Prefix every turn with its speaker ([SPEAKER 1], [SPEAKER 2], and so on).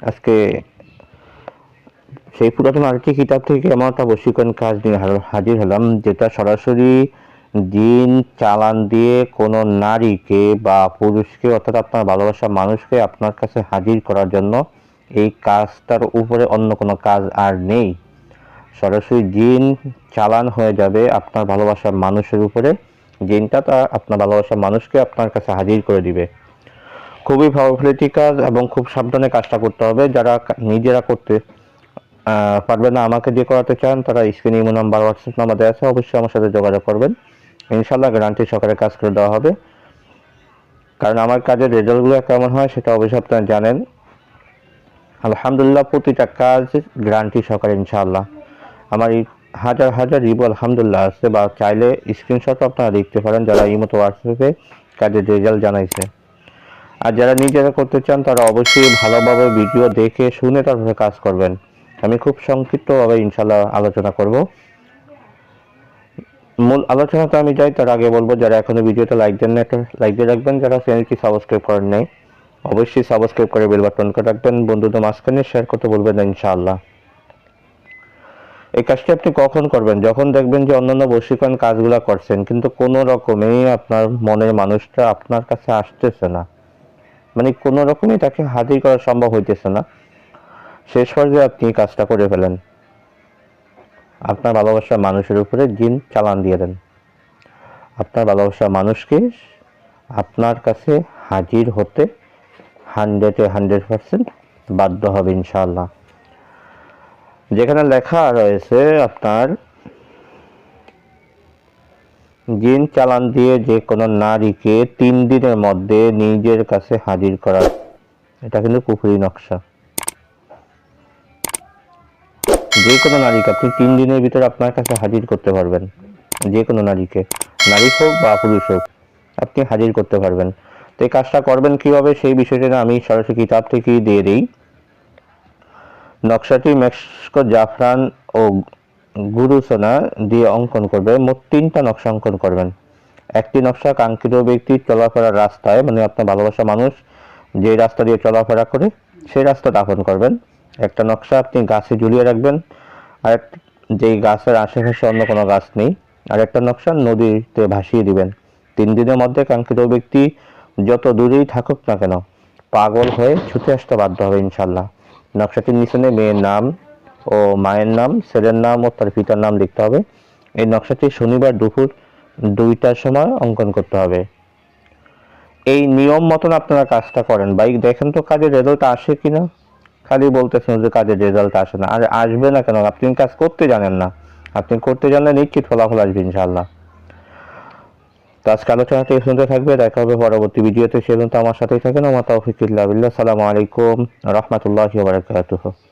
[SPEAKER 1] আজকে সেই পুরাতন আরেকটি কিতাব থেকে এমন একটা কাজ নিয়ে হাজির হলাম, যেটা সরাসরি দিন চালান দিয়ে কোনো নারীকে বা পুরুষকে অর্থাৎ আপনার ভালোবাসার মানুষকে আপনার কাছে হাজির করার জন্য এই কাজটার উপরে অন্য কোনো কাজ আর নেই। সরাসরি জিন চালান হয়ে যাবে আপনার ভালোবাসার মানুষের উপরে। জিনটা তা আপনার ভালোবাসার মানুষকে আপনার কাছে হাজির করে দিবে। খুবই প্রবলেটি কাজ এবং খুব সাবধানে কাজটা করতে হবে। যারা নিজেরা করতে পারবে না আমাকে দিয়ে করাতে চান, তারা স্ক্রিনে ইমো নাম্বার হোয়াটসঅ্যাপ নাম্বার দেওয়া আছে, অবশ্যই আমার সাথে যোগাযোগ করবেন। ইনশাল্লাহ গ্যারান্টি সহকারে কাজ করে দেওয়া হবে। কারণ আমার কাজের রেজাল্টগুলো কেমন হয় সেটা অবশ্যই আপনারা জানেন। আলহামদুলিল্লাহ প্রতিটা কাজ গ্যারান্টি সহকারে ইনশাআল্লাহ। আমার এই হাজার হাজার রিবু আলহামদুলিল্লাহ আছে, বা চাইলে স্ক্রিনশট আপনারা দেখতে পারেন যারা এই মতো হোয়াটসঅ্যাপে কাজের রেজাল্ট জানাইছে। আর যারা নিজেরা করতে চান, তারা অবশ্যই ভালোভাবে ভিডিও দেখে শুনে তারপরে কাজ করবেন। আমি খুব সংক্ষিপ্তভাবে ইনশাল্লাহ আলোচনা করব। মূল আলোচনাতে আমি যাই, তার আগে বলব, যারা এখনও ভিডিওটা লাইক দেন না, লাইক দিয়ে রাখবেন। যারা চ্যানেলটি সাবস্ক্রাইব করেন নাই, অবশ্যই সাবস্ক্রাইব করে বেল করে রাখবেন। বন্ধুদের মাঝখানে শেয়ার করতে বলবেন না, ইনশাআল্লাহ। এই কাজটি আপনি কখন করবেন? যখন দেখবেন যে অন্যান্য বশীকরণ কাজগুলো করছেন, কিন্তু কোনো রকমেই আপনার মনের মানুষটা আপনার কাছে আসতেছে না। মানে কোনো রকমই তাকে হাজির করা সম্ভব হইতেছে না। শেষ পর্যায়ে আপনি কাজটা করে ফেলেন। আপনার ভালোবাসার মানুষের উপরে জিন চালান দিয়ে দেন। আপনার ভালোবাসার মানুষকে আপনার কাছে হাজির হতে হান্ড্রেড হান্ড্রেডে হান্ড্রেড পার্সেন্ট বাধ্য হবে ইনশাল্লাহ যেখানে লেখা রয়েছে আপনার জিন চালান দিয়ে যে কোনো নারীকে তিন দিনের মধ্যে নিজের কাছে হাজির করা। এটা কিন্তু পুকুরি নকশা। যে কোনো নারীকে আপনি তিন দিনের ভিতরে আপনার কাছে হাজির করতে পারবেন। যে কোনো নারীকে। নারী হোক বা পুরুষ হোক, আপনি হাজির করতে পারবেন। তো এই কাজটা করবেন কীভাবে সেই বিষয়টা আমি সরাসরি কিতাব থেকেই দিয়ে দিই। নকশাটি মেক্সিকো, জাফরান ও গুরুসোনা দিয়ে অঙ্কন করবে, মোট তিনটা নকশা অঙ্কন করবেন। একটি নকশা কাঙ্ক্ষিত ব্যক্তি চলাফেরার রাস্তায় মানে আপনার ভালোবাসা মানুষ যে রাস্তা দিয়ে চলাফেরা করে, সেই রাস্তা দাফন করবেন। একটা নকশা আপনি গাছে ঝুলিয়ে রাখবেন, আর যেই গাছের আশেপাশে অন্য কোনো গাছ নেই, আর একটা নকশা নদীতে ভাসিয়ে দিবেন। তিন দিনের মধ্যে কাঙ্ক্ষিত ব্যক্তি যত দূরেই থাকুক না কেন, পাগল হয়ে ছুটে আসতে বাধ্য হবে ইনশাল্লাহ নকশাটির নিচনে মেয়ের নাম ও মায়ের নাম, ছেলের নাম ও তার পিতার নাম লিখতে হবে। এই নকশাটি শনিবার দুপুর দুইটার সময় অঙ্কন করতে হবে। এই নিয়ম মতন আপনারা কাজটা করেন। ভাই, দেখেন তো কাজের রেজাল্ট আসে কিনা? খালি বলতেছেন যে কাজের রেজাল্ট আসে না। আর, আসবে না কেন? আপনি কাজ করতে জানেন না। আপনি করতে জানলে নিশ্চিত ফলাফল আসবে ইনশাল্লাহ তো আজকে আলোচনাটি এই শুনতে থাকবে। দেখা হবে পরবর্তী ভিডিওতে। সে তো আমার সাথেই থাকেন। আমার তৌফিকুল্লাহ সালামু আলাইকুম। রহমতুল্লাহি বারাকাতুহু।